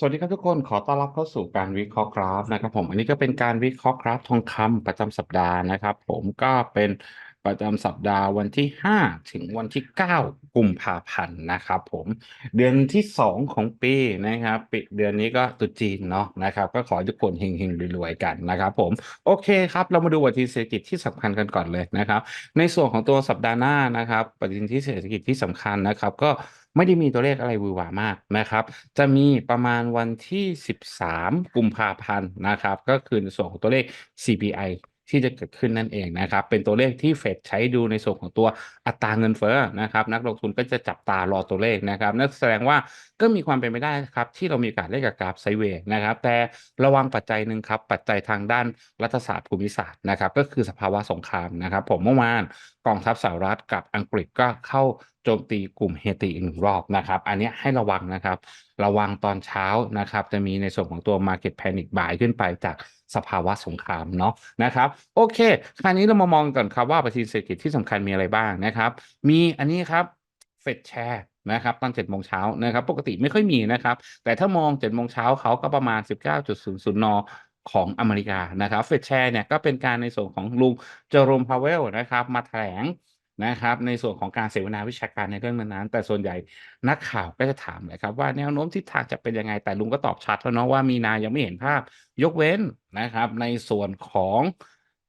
สวัสดีครับทุกคนขอต้อนรับเข้าสู่การวิเคราะห์กราฟนะครับผมอันนี้ก็เป็นการวิเคราะห์กราฟทองคำประจำสัปดาห์นะครับ ผมก็เป็นประจำสัปดาห์วันที่ 5 ถึงวันที่ 9 กุมภาพันธ์นะครับผมเดือนที่ 2 ของปีนะครับปิดเดือนนี้ก็ตุจีนเนาะนะครับก็ขอทุกคนเฮงๆรวยๆกันนะครับผมโอเคครับเรามาดูวัตถีเศรษฐกิจที่สำคัญกันก่อนเลยนะครับ ในส่วนของตัวสัปดาห์หน้านะครับปฏิทินที่เศรษฐกิจที่สำคัญนะครับก็ ไม่ได้มีตัวเลขอะไรวือหวามากนะครับ จะมีประมาณวันที่ 13 กุมภาพันธ์นะครับ ก็คือส่วนของตัวเลข CPI ที่จะเกิดขึ้นนั่นเองนะครับ เป็นตัวเลขที่เฟดใช้ดูในส่วนของตัวอัตราเงินเฟ้อนะครับ นักลงทุนก็จะจับตารอตัวเลขนะครับนั่นแสดงว่าก็มีความเป็นไปได้ครับ ที่เรามีโอกาสเลขกับกราฟไซเวย์นะครับ แต่ระวังปัจจัยหนึ่งครับ ปัจจัยทางด้านรัฐศาสตร์ภูมิศาสตร์นะครับ ก็คือสภาวะสงครามนะครับ ผมเมื่อวานกองทัพสหรัฐกับอังกฤษก็เข้าโจมตีกลุ่มเฮติอีกหนึ่งรอบนะครับ อันนี้ให้ระวังนะครับ ระวังตอนเช้านะครับ จะมีในส่วนของตัว Market Panic Buy ขึ้นไปจาก สภาวะสงครามเนาะนะครับโอเค คราวนี้เรามามองก่อนครับว่าประเทศเศรษฐกิจที่สำคัญมีอะไรบ้างนะครับ มีอันนี้ครับเฟดแชร์นะครับตอน7โมงเช้านะครับ ปกติไม่ค่อยมีนะครับ แต่ถ้ามอง7โมงเช้าเขาก็ประมาณ 19.00นของอเมริกานะครับเฟดแชร์เนี่ยก็เป็นการในส่วนของลุงเจอโรมพาวเวลนะครับ มาแถลง นะครับ ในส่วนของการเสวนาวิชาการในเรื่องนั้นแต่ส่วนใหญ่นักข่าวก็จะถามเลยครับว่าแนวโน้มทิศทางจะเป็นยังไงแต่ลุงก็ตอบชัดแล้วเนาะว่ามีนายังไม่เห็นภาพ ยกเว้นนะครับ ในส่วนของ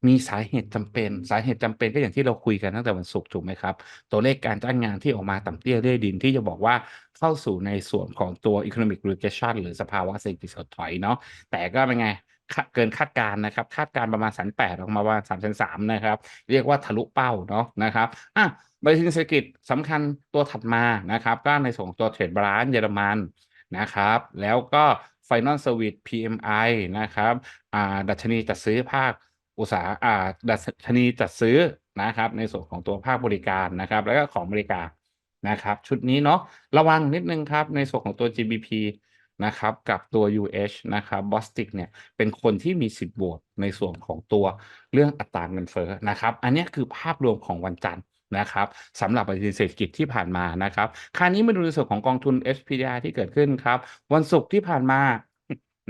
มีสาเหตุจำเป็น สาเหตุจำเป็นก็อย่างที่เราคุยกันตั้งแต่วันศุกร์ถูกไหมครับ ตัวเลขการจ้างงานที่ออกมาต่ำเตี้ยเรื่อยดินที่จะบอกว่าเข้าสู่ในส่วนของตัว economic regression หรือสภาวะเศรษฐกิจถดถอยเนาะแต่ก็เป็นไง เกินคาดการณ์นะครับ คาดการณ์ประมาณสันแปดออกมาประมาสามแสนสามนะครับ เรียกว่าทะลุเป้าเนาะนะครับอะบริษัทเศรษฐกิจสำคัญตัวถัดมานะครับก็ในส่วนของตัวเทรดบาลานเยอรมันนะครับ แล้วก็ Final Service PMI นะครับอ่าดัชนีจัดซื้อภาคอุตสาหอ่าดัชนีจัดซื้อนะครับ ในส่วนของตัวภาคบริการนะครับ แล้วก็ของบริการนะครับ ชุดนี้เนาะระวังนิดนึงครับ ในส่วนของตัว GBP นะครับกับตัว UH นะครับบอสติกเนี่ยเป็นคนที่มีสิทธิ์โหวตในส่วนของตัวเรื่องอัตราเงินเฟ้อนะครับ อันนี้คือภาพรวมของวันจันทร์นะครับสำหรับประเด็นเศรษฐกิจที่ผ่านมานะครับคราวนี้มาดูในส่วนของกองทุน SPDR ที่เกิดขึ้นครับวันศุกร์ที่ผ่านมา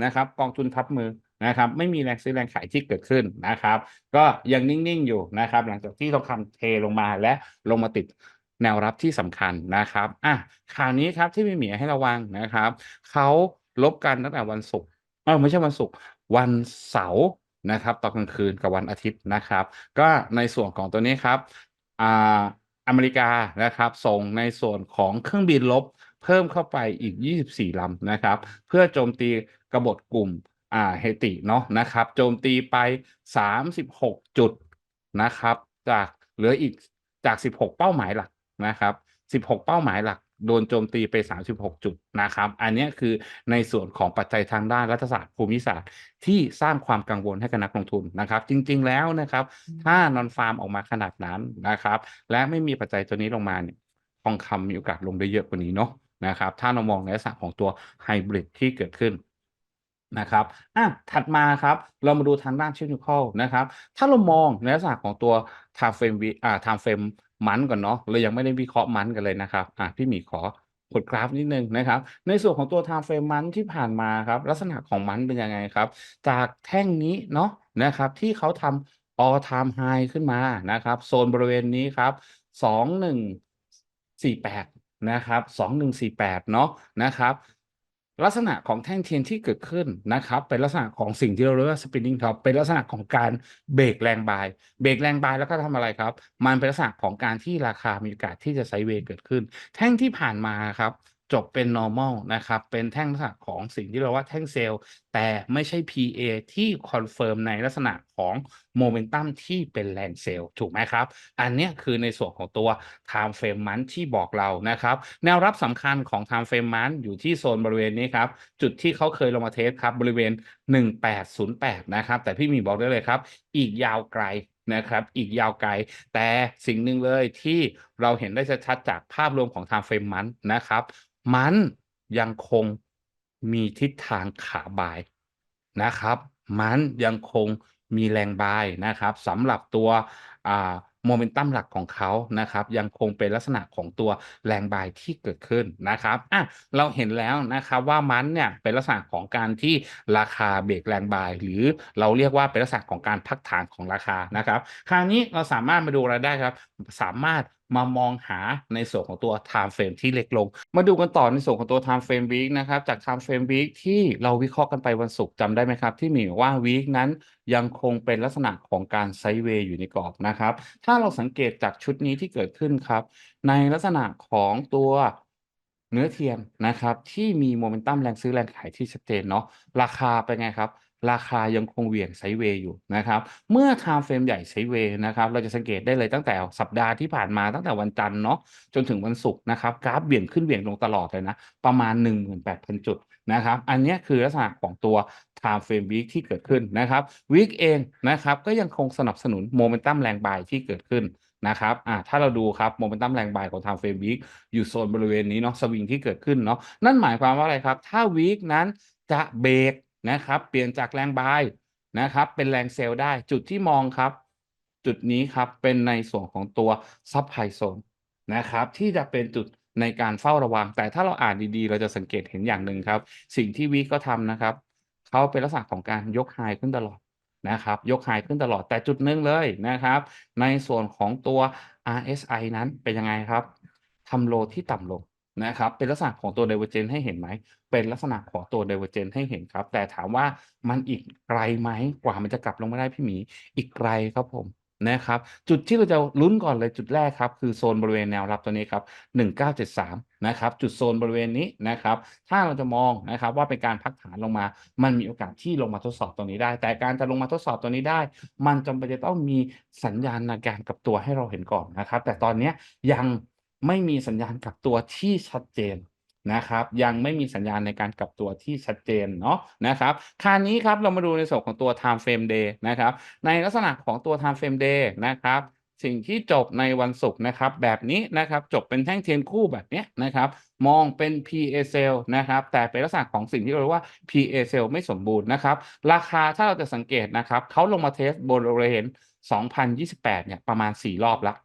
นะครับกองทุนทับมือนะครับไม่มีแรงซื้อแรงขายที่เกิดขึ้นนะครับ ก็ยังนิ่งๆอยู่นะครับ หลังจากที่ทองคำเทลงมาและลงมาติด แนวรับที่สำคัญนะครับอะข่าวนี้ครับที่มีเหมียให้ระวังนะครับเขาลบกันตั้งแต่วันศุกร์เออไม่ใช่วันศุกร์วันเสาร์นะครับตอนกลางคืนกับวันอาทิตย์นะครับ ก็ในส่วนของตัวนี้ครับอ่าอเมริกานะครับส่งในส่วนของเครื่องบินลบเพิ่มเข้าไปอีก 24 ลำนะครับ เพื่อโจมตีกบฏกลุ่มอ่าเฮติเนาะนะครับ โจมตีไป 36 จุดนะครับ จากเหลืออีกจาก 16 เป้าหมายหลัก นะครับ 16 เป้าหมายหลักโดนโจมตีไป 36 จุดนะครับ อันนี้คือในส่วนของปัจจัยทางด้านรัฐศาสตร์ภูมิศาสตร์ที่สร้างความกังวลให้กับนักลงทุนนะครับ จริงๆแล้วนะครับ ถ้านอนฟาร์มออกมาขนาดนั้นนะครับ และไม่มีปัจจัยตัวนี้ลงมาเนี่ยทองคำมีโอกาสลงได้เยอะกว่านี้เนาะนะครับ ถ้าเรามองในลักษณะของตัวไฮบริดที่เกิดขึ้นนะครับ อะ ถัดมาครับ เรามาดูทางด้านเทคนิคนะครับ ถ้าเรามองในลักษณะของตัว time frame วิอ่า time frame มันก่อนเนาะเรายังไม่ได้วิเคราะห์มันกันเลยนะครับอะพี่หมีขอกดกราฟนิดนึงนะครับ ในส่วนของตัว time frame มันที่ผ่านมาครับ ลักษณะของมันเป็นยังไงครับ จากแท่งนี้เนาะนะครับที่เขาทำ all time high ขึ้นมานะครับ โซนบริเวณนี้ครับ2148นะครับ2148เนาะนะครับ ลักษณะของแท่งเทียนที่เกิดขึ้นนะครับ เป็นลักษณะของสิ่งที่เราเรียกว่า spinning top เป็นลักษณะของการเบรกแรงบาย เบรกแรงบายแล้วก็ทำอะไรครับ มันเป็นลักษณะของการที่ราคามีโอกาสที่จะไซเวย์เกิดขึ้น แท่งที่ผ่านมาครับ จบเป็น normal นะครับ เป็นแท่งลักษณะของสิ่งที่เราว่าแท่งเซลล์ แต่ไม่ใช่ PA ที่คอนเฟิร์มในลักษณะของโมเมนตัมที่เป็นแรงเซลล์ถูกไหมครับ อันนี้คือในส่วนของตัว time frame month ที่บอกเรานะครับ แนวรับสำคัญของ time frame month อยู่ที่โซนบริเวณนี้ครับ จุดที่เขาเคยลงมาเทสครับ บริเวณ 1808 นะครับ แต่พี่หมีบอกได้เลยครับ อีกยาวไกลนะครับอีกยาวไกล แต่สิ่งหนึ่งเลยที่เราเห็นได้ชัดจากภาพรวมของ time frame month นะครับ มันยังคงมีทิศทางขาบายนะครับ มันยังคงมีแรงบายนะครับสำหรับตัวโมเมนตัมหลักของเขานะครับ ยังคงเป็นลักษณะของตัวแรงบายที่เกิดขึ้นนะครับอะเราเห็นแล้วนะครับว่ามันเนี่ยเป็นลักษณะของการที่ราคาเบรกแรงบาย หรือเราเรียกว่าเป็นลักษณะของการพักฐานของราคานะครับ คราวนี้เราสามารถมาดูอะไรได้ครับ สามารถ มามองหาในส่วนของตัว time frame ที่เล็กลง มาดูกันต่อในส่วนของตัว time frame week นะครับจาก time frame week ที่เราวิเคราะห์กันไปวันศุกร์จำได้ไหมครับ ที่มีว่า week นั้นยังคงเป็นลักษณะของการไซด์เวย์อยู่ในกรอบนะครับ ถ้าเราสังเกตจากชุดนี้ที่เกิดขึ้นครับ ในลักษณะของตัวเนื้อเทียนนะครับที่มีโมเมนตัมแรงซื้อแรงขายที่ชัดเจนเนาะราคาเป็นไงครับ ราคายังคงเหวี่ยงไซเวย์อยู่นะครับ เมื่อ time frame ใหญ่ไซเวย์นะครับ เราจะสังเกตได้เลยตั้งแต่สัปดาห์ที่ผ่านมาตั้งแต่วันจันทร์เนาะจนถึงวันศุกร์นะครับ กราฟเบี่ยงขึ้นเบี่ยงลงตลอดเลยนะ ประมาณ 18,000 จุดนะครับ อันนี้คือลักษณะของตัว time frame week ที่เกิดขึ้นนะครับ week เองนะครับก็ยังคงสนับสนุนโมเมนตัมแรงบายที่เกิดขึ้นนะครับอ่าถ้าเราดูครับโมเมนตัมแรงบายของ time frame week อยู่โซนบริเวณนี้เนาะสวิงที่เกิดขึ้นเนาะนั่นหมายความว่าอะไรครับ ถ้า week นั้นจะเบรก นะครับ เปลี่ยนจากแรงบายนะครับ เป็นแรงเซลล์ได้จุดที่มองครับ จุดนี้ครับเป็นในส่วนของตัวซับไพโซนนะครับ ที่จะเป็นจุดในการเฝ้าระวัง แต่ถ้าเราอ่านดีๆ เราจะสังเกตเห็นอย่างหนึ่งครับ สิ่งที่วีก็ทำนะครับเขาเป็นลักษณะของการยกไฮขึ้นตลอดนะครับ ยกไฮขึ้นตลอดแต่จุดหนึ่งเลยนะครับ ในส่วนของตัว RSI นั้นเป็นยังไงครับทำโลที่ต่ำลง นะครับเป็นลักษณะของตัว Divergence ให้เห็นไหม เป็นลักษณะของตัว Divergence ให้เห็นครับ แต่ถามว่ามันอีกไกลไหมกว่ามันจะกลับลงมาได้พี่หมีอีกไกลครับผมนะครับ จุดที่เราจะลุ้นก่อนเลยจุดแรกครับ คือโซนบริเวณแนวรับตัวนี้ครับ 1973 นะครับ จุดโซนบริเวณนี้นะครับ ถ้าเราจะมองนะครับว่าเป็นการพักฐานลงมา มันมีโอกาสที่ลงมาทดสอบตรงนี้ได้ แต่การจะลงมาทดสอบตัวนี้ได้ มันจำเป็นจะต้องมีสัญญาณในการกับตัวให้เราเห็นก่อนนะครับ แต่ตอนนี้ยัง ไม่มีสัญญาณกลับตัวที่ชัดเจนนะครับ ยังไม่มีสัญญาณในการกลับตัวที่ชัดเจนเนาะนะครับคราวนี้ครับเรามาดูในส่วนของตัว time frame day นะครับ ในลักษณะของตัว time frame day นะครับสิ่งที่จบในวันศุกร์นะครับแบบนี้นะครับจบเป็นแท่งเทียนคู่แบบนี้นะครับมองเป็น PA cell นะครับแต่เป็นลักษณะของสิ่งที่เราเรียกว่า PA cell ไม่สมบูรณ์นะครับราคาถ้าเราจะสังเกตนะครับเขาลงมาเทสบริเวณ2028เนี่ยประมาณ 4 รอบแล้ว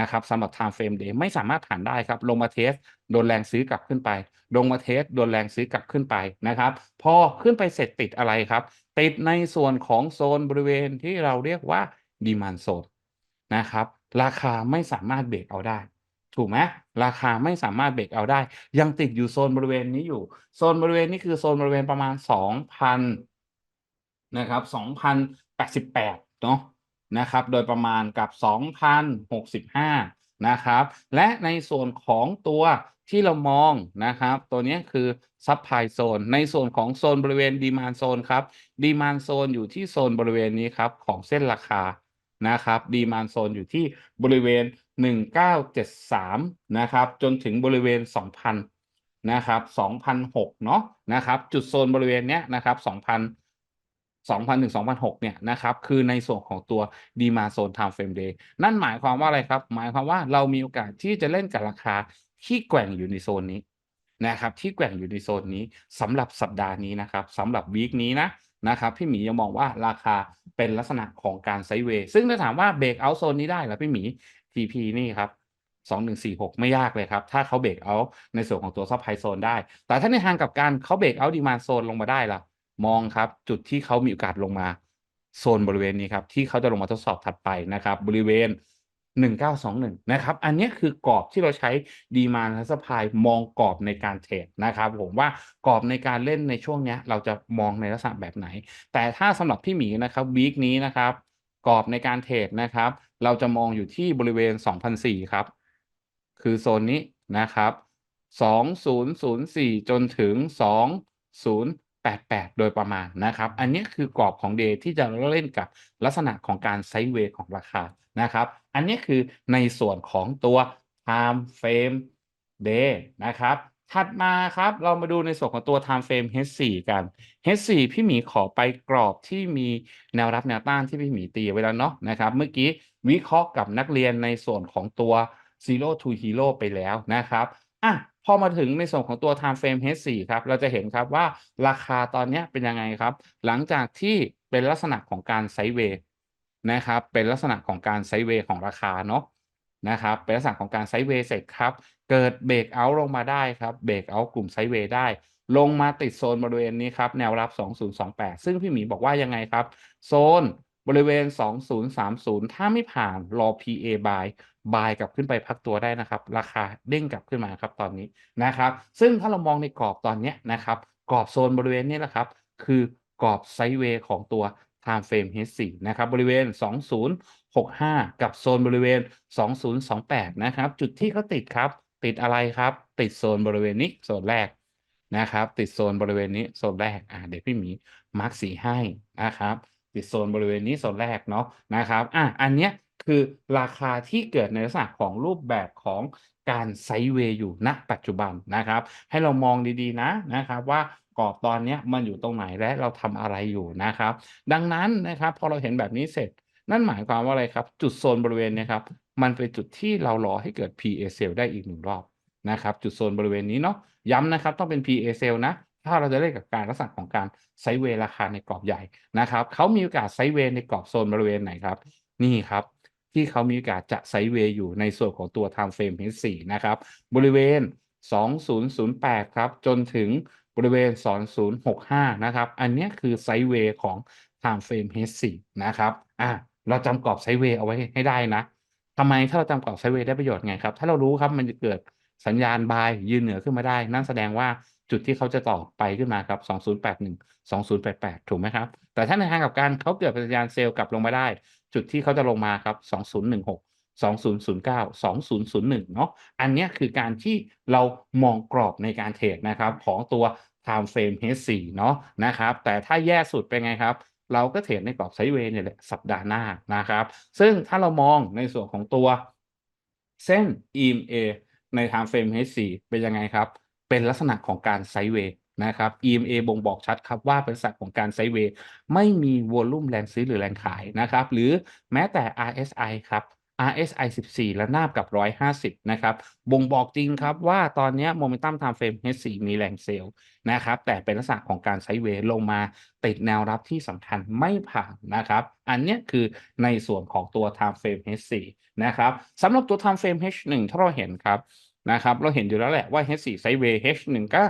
นะครับสำหรับ time frame day ไม่สามารถผ่านได้ครับ ลงมาเทสโดนแรงซื้อกลับขึ้นไป ลงมาเทสโดนแรงซื้อกลับขึ้นไปนะครับ พอขึ้นไปเสร็จติดอะไรครับ ติดในส่วนของโซนบริเวณที่เราเรียกว่า demand zone นะครับ ราคาไม่สามารถเบรกเอาได้ ถูกไหมราคาไม่สามารถเบรกเอาได้ ยังติดอยู่โซนบริเวณนี้อยู่ โซนบริเวณนี้คือโซนบริเวณประมาณ 2,000นะครับ2,088เนาะ นะครับ โดยประมาณกับ 2,065 นะครับ และในส่วนของตัวที่เรามองนะครับ ตัวนี้คือ Supply Zone ในส่วนของโซนบริเวณ Demand Zone ครับ Demand Zone อยู่ที่โซนบริเวณนี้ครับของเส้นราคานะครับ Demand Zone อยู่ที่บริเวณ 1973 นะครับ จนถึงบริเวณ 2,000 นะครับ 2,006 เนาะนะครับ จุดโซนบริเวณเนี้ยนะครับ 2,000 2,000ถึง2,006เนี่ยนะครับคือในส่วนของตัว Demand Zone Time Frame Day นั่นหมายความว่าอะไรครับ หมายความว่าเรามีโอกาสที่จะเล่นกับราคาที่แกว่งอยู่ในโซนนี้นะครับที่แกว่งอยู่ในโซนนี้สำหรับสัปดาห์นี้นะครับสำหรับวีคนี้นะนะครับพี่หมียังมองว่าราคาเป็นลักษณะของการไซเวย์ซึ่งถ้าถามว่าเบรกเอาโซนนี้ได้หรอพี่หมี TP นี่ครับ2146 ไม่ยากเลยครับ ถ้าเขาเบรกเอาในส่วนของตัวซับไพโซนได้ แต่ถ้าในทางกับกันเขาเบรกเอาดีมาโซนลงมาได้ล่ะ มองครับ จุดที่เขามีโอกาสลงมาโซนบริเวณนี้ครับที่เขาจะลงมาทดสอบถัดไปนะครับ บริเวณ 1921 นะครับ อันนี้คือกรอบที่เราใช้ดีมานและสปายมองกรอบในการเทรดนะครับ ผมว่ากรอบในการเล่นในช่วงนี้เราจะมองในลักษณะแบบไหน แต่ถ้าสำหรับพี่หมีนะครับวีคนี้นะครับกรอบในการเทรดนะครับ เราจะมองอยู่ที่บริเวณ 2,004 ครับ คือโซนนี้นะครับ 2004 จนถึง 88 โดยประมาณนะครับ อันนี้คือกรอบของเดย์ที่จะเล่นกับลักษณะของการไซด์เวย์ของราคานะครับ อันนี้คือในส่วนของตัว time frame day นะครับ ถัดมาครับเรามาดูในส่วนของตัว time frame H4 กัน H4 พี่หมีขอไปกรอบที่มีแนวรับแนวต้านที่พี่หมีตีไว้แล้วเนาะนะครับ เมื่อกี้วิเคราะห์กับนักเรียนในส่วนของตัว Zero to Hero ไปแล้วนะครับอะ พอมาถึงในส่วนของตัว time frame H4 ครับ เราจะเห็นครับว่าราคาตอนนี้เป็นยังไงครับ หลังจากที่เป็นลักษณะของการไซด์เวย์นะครับ เป็นลักษณะของการไซด์เวย์ของราคาเนาะนะครับ เป็นลักษณะของการไซด์เวย์เสร็จครับ เกิดเบรกเอาต์ลงมาได้ครับเบรกเอาต์กลุ่มไซด์เวย์ได้ ลงมาติดโซนบริเวณนี้ครับ แนวรับ 2028 ซึ่งพี่หมีบอกว่ายังไงครับ โซน บริเวณ 2030 ถ้าไม่ผ่านรอ PA buy buy กลับขึ้นไปพักตัวได้นะครับ ราคาเด้งกลับขึ้นมาครับตอนนี้นะครับ ซึ่งถ้าเรามองในกรอบตอนนี้นะครับ กรอบโซนบริเวณนี้แหละครับ คือกรอบไซด์เวย์ของตัว time frame H4 นะครับ บริเวณ 2065 กับโซนบริเวณ 2028 นะครับ จุดที่เขาติดครับ ติดอะไรครับ ติดโซนบริเวณนี้โซนแรกนะครับ ติดโซนบริเวณนี้โซนแรกอ่าเดี๋ยวพี่หมีมาร์กสีให้นะครับ ติดโซนบริเวณนี้โซนแรกเนาะนะครับอะอันเนี้ยคือราคาที่เกิดในลักษณะของรูปแบบของการไซเวย์อยู่ณปัจจุบันนะครับ ให้เรามองดีๆนะนะครับว่ากรอบตอนนี้มันอยู่ตรงไหนและเราทำอะไรอยู่นะครับ ดังนั้นนะครับพอเราเห็นแบบนี้เสร็จ นั่นหมายความว่าอะไรครับ จุดโซนบริเวณนี้ครับมันเป็นจุดที่เรารอให้เกิด PA sell ได้อีกหนึ่งรอบนะครับ จุดโซนบริเวณนี้เนาะย้ำนะครับต้องเป็น PA sell นะ ถ้าเราจะเล่นกับการลักษณะของการไซเวราคาในกรอบใหญ่นะครับเขามีโอกาสไซเวในกรอบโซนบริเวณไหนครับ นี่ครับที่เขามีโอกาสจะไซเวย์อยู่ในส่วนของตัว time frame H4 นะครับ บริเวณ 2008 ครับ จนถึงบริเวณ 2065 นะครับ อันนี้คือไซเวย์ของ time frame H4 นะครับ อะเราจำกรอบไซเวย์เอาไว้ให้ได้นะทำไมถ้าเราจำกรอบไซเวย์ได้ประโยชน์ไงครับ ถ้าเรารู้ครับมันจะเกิดสัญญาณบายยืนเหนือขึ้นมาได้ นั่นแสดงว่า จุดที่เขาจะต่อไปขึ้นมาครับ 2081 2088 ถูกไหมครับ แต่ถ้าในทางกลับกันเขาเกิดเป็นสัญญาณเซลล์กลับลงมาได้ จุดที่เขาจะลงมาครับ 2016 2009 2001 เนาะ อันนี้คือการที่เรามองกรอบในการเทรดนะครับ ของตัว time frame H4 เนาะนะครับ แต่ถ้าแย่สุดเป็นไงครับเราก็เทรดในกรอบไซด์เวย์เนี่ยแหละสัปดาห์หน้านะครับ ซึ่งถ้าเรามองในส่วนของตัวเส้น EMA ใน time frame H4 เป็นยังไงครับ เป็นลักษณะของการไซด์เวย์นะครับ EMA บ่งบอกชัดครับว่าเป็นลักษณะของการไซด์เวย์ไม่มีวอลลุ่มแรงซื้อหรือแรงขายนะครับ หรือแม้แต่ RSI ครับ RSI 14 และนาบกับ 150 นะครับ บ่งบอกจริงครับว่าตอนนี้โมเมนตัม time frame H4 มีแรงเซลล์นะครับ แต่เป็นลักษณะของการไซเวย์ลงมาติดแนวรับที่สำคัญไม่ผ่านนะครับ อันนี้คือในส่วนของตัว time frame H4 นะครับสำหรับตัว time frame H1 ถ้าเราเห็นครับ นะครับ เราเห็นอยู่แล้วแหละว่า H4 ไซด์เวย์ H1 ก็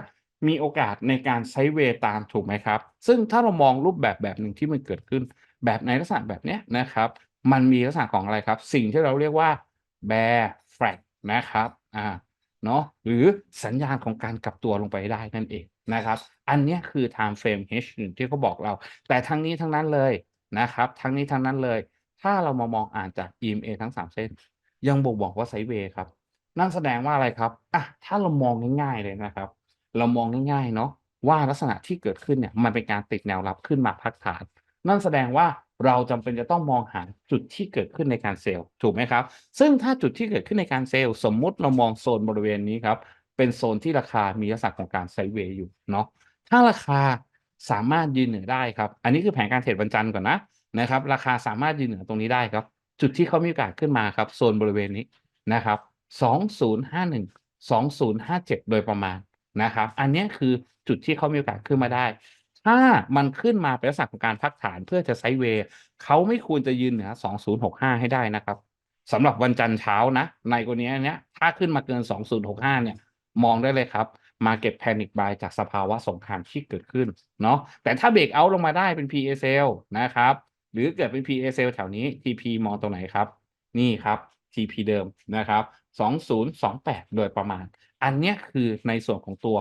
มีโอกาสในการไซด์เวย์ตามถูกไหมครับ ซึ่งถ้าเรามองรูปแบบแบบหนึ่งที่มันเกิดขึ้น แบบในลักษณะแบบเนี้ยนะครับ มันมีลักษณะของอะไรครับ สิ่งที่เราเรียกว่า bear flag นะครับอ่าเนาะหรือสัญญาณของการกลับตัวลงไปได้นั่นเองนะครับ อันนี้คือ time frame H1 ที่เขาบอกเรา แต่ทั้งนี้ทั้งนั้นเลยนะครับ ทั้งนี้ทั้งนั้นเลย ถ้าเรามามองอ่านจาก EMA ทั้ง 3 เส้น ยังบ่งบอกว่าไซเวย์ครับ นั่นแสดงว่าอะไรครับอะถ้าเรามองง่ายๆเลยนะครับ เรามองง่ายๆเนาะว่าลักษณะที่เกิดขึ้นเนี่ยมันเป็นการติดแนวรับขึ้นมาพักฐาน นั่นแสดงว่าเราจำเป็นจะต้องมองหาจุดที่เกิดขึ้นในการเซลล์ถูกไหมครับ ซึ่งถ้าจุดที่เกิดขึ้นในการเซลล์สมมุติเรามองโซนบริเวณนี้ครับ เป็นโซนที่ราคามีลักษณะของการไซเวย์อยู่เนาะถ้าราคาสามารถยืนเหนือได้ครับ อันนี้คือแผนการเทรดวันจันทร์ก่อนนะนะครับ ราคาสามารถยืนเหนือตรงนี้ได้ครับ จุดที่เขามีโอกาสขึ้นมาครับโซนบริเวณนี้นะครับ 2051 2057 โดยประมาณนะครับ อันนี้คือจุดที่เขามีโอกาสขึ้นมาได้ ถ้ามันขึ้นมาเป็นลักษณะของการพักฐานเพื่อจะไซเวย์เขาไม่ควรจะยืนเหนือ 2065 ให้ได้นะครับสำหรับวันจันทร์เช้านะ ในกรณีนี้ถ้าขึ้นมาเกิน 2065 เนี่ย มองได้เลยครับ Market Panic Buy จากสภาวะสงครามที่เกิดขึ้นเนาะแต่ถ้าเบรกเอาลงมาได้เป็น PACL นะครับ หรือเกิดเป็น PACL แถวนี้ TP มองตรงไหนครับ นี่ครับ TP เดิมนะครับ 2028 โดยประมาณ อันนี้คือในส่วนของตัว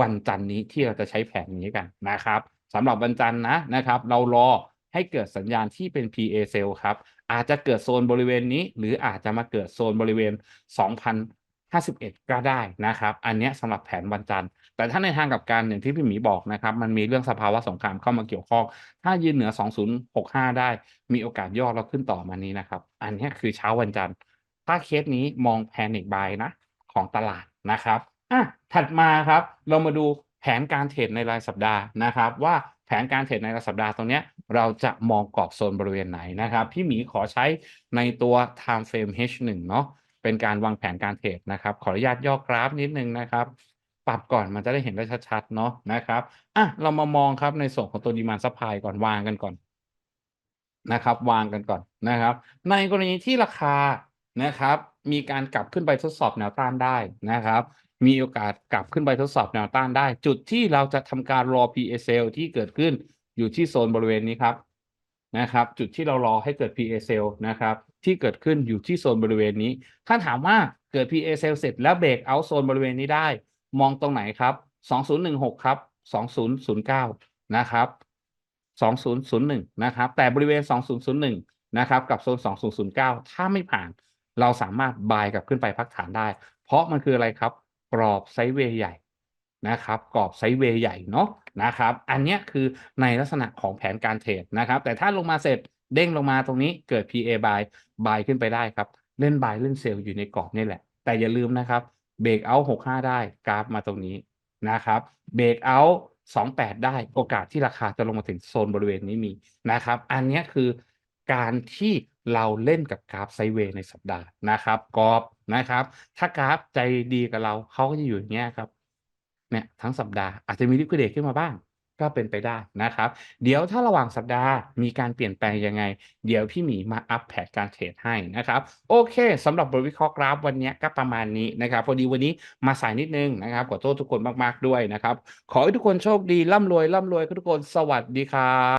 วันจันทร์นี้ที่เราจะใช้แผนนี้กันนะครับสำหรับวันจันทร์นะนะครับ เรารอให้เกิดสัญญาณที่เป็น PA sell ครับ อาจจะเกิดโซนบริเวณนี้ หรืออาจจะมาเกิดโซนบริเวณ 2,051 ก็ได้นะครับ อันนี้สำหรับแผนวันจันทร์ แต่ถ้าในทางกับกันอย่างที่พี่หมีบอกนะครับ มันมีเรื่องสภาวะสงครามเข้ามาเกี่ยวข้อง ถ้ายืนเหนือ 2065 ได้ มีโอกาสย่อแล้วขึ้นต่อมานี้นะครับ อันนี้คือเช้าวันจันทร์ ถ้าเคสนี้มอง Panic Buy นะของตลาดนะครับอะถัดมาครับเรามาดูแผนการเทรดในรายสัปดาห์นะครับ ว่าแผนการเทรดในรายสัปดาห์ตรงเนี้ยเราจะมองกรอบโซนบริเวณไหนนะครับ พี่หมีขอใช้ในตัว time frame H1 เนาะเป็นการวางแผนการเทรดนะครับ ขออนุญาตย่อกราฟนิดนึงนะครับ ปรับก่อนมันจะได้เห็นได้ชัดๆเนาะนะครับอะเรามามองครับในส่วนของตัว demand supply ก่อนวางกันก่อนนะครับ วางกันก่อนนะครับ ในกรณีที่ราคา นะครับ มีการกลับขึ้นไปทดสอบแนวต้านได้นะครับ มีโอกาสกลับขึ้นไปทดสอบแนวต้านได้ จุดที่เราจะทำการรอ PSL ที่เกิดขึ้นอยู่ที่โซนบริเวณนี้ครับนะครับ จุดที่เรารอให้เกิด PSL นะครับที่เกิดขึ้นอยู่ที่โซนบริเวณนี้ ถ้าถามว่าเกิด PSL เสร็จแล้วเบรกเอาโซนบริเวณนี้ได้ มองตรงไหนครับ 2016 ครับ 2009 นะครับ 2001 นะครับ แต่บริเวณ 2001 นะครับ กับโซน 2009 ถ้าไม่ผ่าน เราสามารถ buy กลับขึ้นไปพักฐานได้ เพราะมันคืออะไรครับ กรอบไซด์เวย์ใหญ่นะครับ กรอบไซด์เวย์ใหญ่เนาะนะครับ อันนี้คือในลักษณะของแผนการเทรดนะครับ แต่ถ้าลงมาเสร็จเด้งลงมาตรงนี้เกิด PA buy buy ขึ้นไปได้ครับ เล่น buy เล่น sell อยู่ในกรอบนี่แหละ แต่อย่าลืมนะครับเบรกเอาท์65ได้กราฟมาตรงนี้นะครับเบรกเอาท์28ได้โอกาสที่ราคาจะลงมาถึงโซนบริเวณนี้มีนะครับ อันนี้คือการที่ เราเล่นกับกราฟไซเวย์ในสัปดาห์นะครับกรอบนะครับ ถ้ากราฟใจดีกับเราเขาก็จะอยู่อย่างเงี้ยครับเนี่ยทั้งสัปดาห์อาจจะมี liquidate ขึ้นมาบ้างก็เป็นไปได้นะครับ เดี๋ยวถ้าระหว่างสัปดาห์มีการเปลี่ยนแปลงยังไง เดี๋ยวพี่หมีมาอัปแพทการเทรดให้นะครับ โอเคสำหรับบทวิเคราะห์กราฟวันนี้ก็ประมาณนี้นะครับ พอดีวันนี้มาสายนิดนึงนะครับขอโทษทุกคนมากๆด้วยนะครับ ขอให้ทุกคนโชคดีร่ำรวยร่ำรวยทุกคนสวัสดีครับ